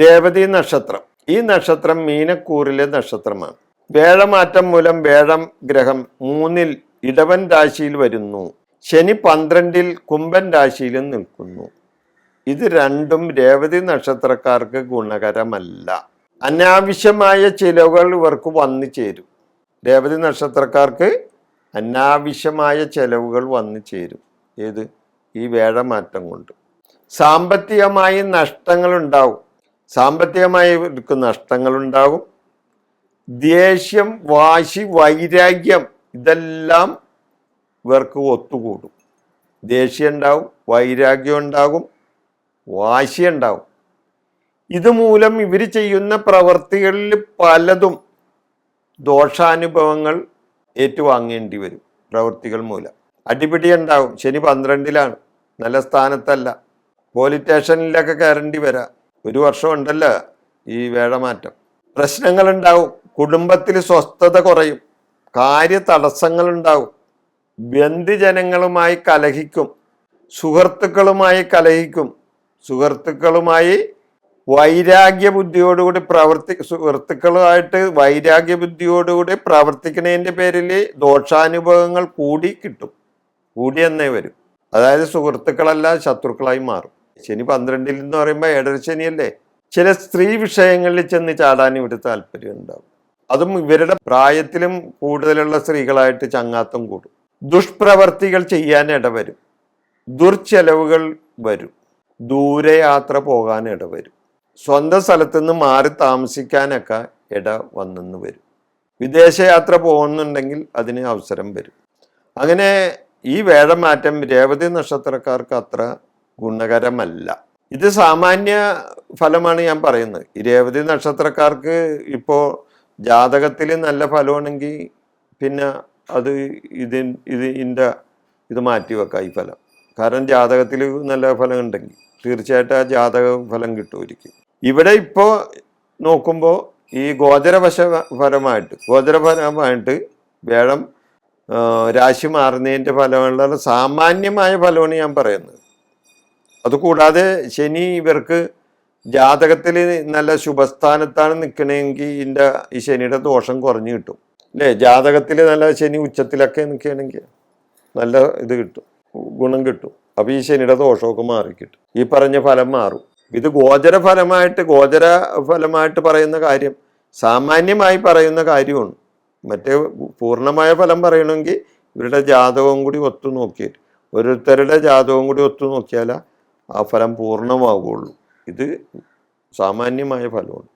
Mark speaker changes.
Speaker 1: രേവതി നക്ഷത്രം. ഈ നക്ഷത്രം മീനക്കൂറിലെ നക്ഷത്രമാണ്. വേഴമാറ്റം മൂലം വേഴം ഗ്രഹം മൂന്നിൽ ഇടവൻ രാശിയിൽ വരുന്നു. ശനി പന്ത്രണ്ടിൽ കുംഭൻ രാശിയിലും നിൽക്കുന്നു. ഇത് രണ്ടും രേവതി നക്ഷത്രക്കാർക്ക് ഗുണകരമല്ല. അനാവശ്യമായ ചിലവുകൾ ഇവർക്ക് വന്നു ചേരും. രേവതി നക്ഷത്രക്കാർക്ക് അനാവശ്യമായ ചിലവുകൾ വന്നു ചേരും. ഏത്? ഈ വേഴമാറ്റം കൊണ്ട്. സാമ്പത്തികമായി നഷ്ടങ്ങളുണ്ടാവും. സാമ്പത്തികമായി ഇവർക്ക് നഷ്ടങ്ങളുണ്ടാകും. ദേഷ്യം വാശി വൈരാഗ്യം ഇതെല്ലാം ഇവർക്ക് ഒത്തുകൂടും. ദേഷ്യം ഉണ്ടാവും വൈരാഗ്യം ഉണ്ടാകും വാശി ഉണ്ടാവും ഇതുമൂലം ഇവർ ചെയ്യുന്ന പ്രവൃത്തികളിൽ പലതും ദോഷാനുഭവങ്ങൾ ഏറ്റുവാങ്ങേണ്ടി വരും പ്രവൃത്തികൾ മൂലം. അടിപിടി ഉണ്ടാവും ശനി പന്ത്രണ്ടിലാണ്. നല്ല സ്ഥാനത്തല്ല. പോലീസ് സ്റ്റേഷനിലൊക്കെ കയറേണ്ടി വരാം. ഒരു വർഷം ഉണ്ടല്ലോ ഈ വേഴമാറ്റം. പ്രശ്നങ്ങളുണ്ടാവും കുടുംബത്തിൽ സ്വസ്ഥത കുറയും കാര്യ തടസ്സങ്ങളുണ്ടാവും ബന്ധുജനങ്ങളുമായി കലഹിക്കും സുഹൃത്തുക്കളുമായി കലഹിക്കും സുഹൃത്തുക്കളുമായി വൈരാഗ്യ ബുദ്ധിയോടുകൂടി പ്രവർത്തി സുഹൃത്തുക്കളുമായിട്ട് വൈരാഗ്യ ബുദ്ധിയോടുകൂടി പ്രവർത്തിക്കുന്നതിന്റെ പേരിൽ ദോഷാനുഭവങ്ങൾ കൂടി കിട്ടും കൂടി എന്നേ വരും. അതായത് സുഹൃത്തുക്കളല്ല ശത്രുക്കളായി മാറും. ശനി പന്ത്രണ്ടിൽ എന്ന് പറയുമ്പോൾ ഏഴര ശനിയല്ലേ? ചില സ്ത്രീ വിഷയങ്ങളിൽ ചെന്ന് ചാടാൻ ഇവിടെ താല്പര്യം ഉണ്ടാവും. അതും ഇവരുടെ പ്രായത്തിലും കൂടുതലുള്ള സ്ത്രീകളായിട്ട് ചങ്ങാത്തം കൂടും. ദുഷ്പ്രവർത്തികൾ ചെയ്യാൻ ഇടവരും ദുർച്ചെലവുകൾ വരും. ദൂരയാത്ര പോകാൻ ഇടവരും സ്വന്തം സ്ഥലത്തു നിന്ന് മാറി താമസിക്കാനൊക്കെ ഇട വന്നെന്ന് വരും. വിദേശയാത്ര പോകുന്നുണ്ടെങ്കിൽ അതിന് അവസരം വരും. അങ്ങനെ ഈ വേഴമാറ്റം രേവതി നക്ഷത്രക്കാർക്ക് അത്ര ഗുണകരമല്ല. ഇത് സാമാന്യ ഫലമാണ് ഞാൻ പറയുന്നത്. ഈ നക്ഷത്രക്കാർക്ക് ഇപ്പോൾ ജാതകത്തിൽ നല്ല ഫലമാണെങ്കിൽ പിന്നെ അത് ഇതി ഇത് ഇതിന്റെ ഇത് മാറ്റി വെക്കാം ഈ ഫലം. കാരണം ജാതകത്തിൽ നല്ല ഫലം ഉണ്ടെങ്കിൽ തീർച്ചയായിട്ടും ആ ജാതക ഫലം കിട്ടുമായിരിക്കും. ഇവിടെ ഇപ്പോൾ നോക്കുമ്പോൾ ഈ ഗോചരവശ ഫലമായിട്ട് ഗോചരഫലമായിട്ട് വേഴം രാശി മാറുന്നതിന്റെ ഫലമുള്ള സാമാന്യമായ ഫലമാണ് ഞാൻ പറയുന്നത്. അതുകൂടാതെ ശനി ഇവർക്ക് ജാതകത്തിൽ നല്ല ശുഭസ്ഥാനത്താണ് നിൽക്കണമെങ്കിൽ ഇതിന്റെ ഈ ശനിയുടെ ദോഷം കുറഞ്ഞു കിട്ടും. അല്ലേ? ജാതകത്തിൽ നല്ല ശനി ഉച്ചത്തിലൊക്കെ നിൽക്കുകയാണെങ്കിൽ നല്ല ഇത് കിട്ടും ഗുണം കിട്ടും. അപ്പോൾ ഈ ശനിയുടെ ദോഷമൊക്കെ മാറിക്കിട്ടും ഈ പറഞ്ഞ ഫലം മാറും. ഇത് ഗോചര ഫലമായിട്ട് ഗോചര ഫലമായിട്ട് പറയുന്ന കാര്യം സാമാന്യമായി പറയുന്ന കാര്യമാണ്. മറ്റേ പൂർണമായ ഫലം പറയണമെങ്കിൽ ഇവരുടെ ജാതകവും കൂടി ഒത്തു നോക്കിയിട്ട് ഓരോരുത്തരുടെ ജാതകവും കൂടി ഒത്തു നോക്കിയാൽ ആ ഫലം പൂർണമാവുകയുള്ളൂ. ഇത് സാമാന്യമായ ഫലമാണ്.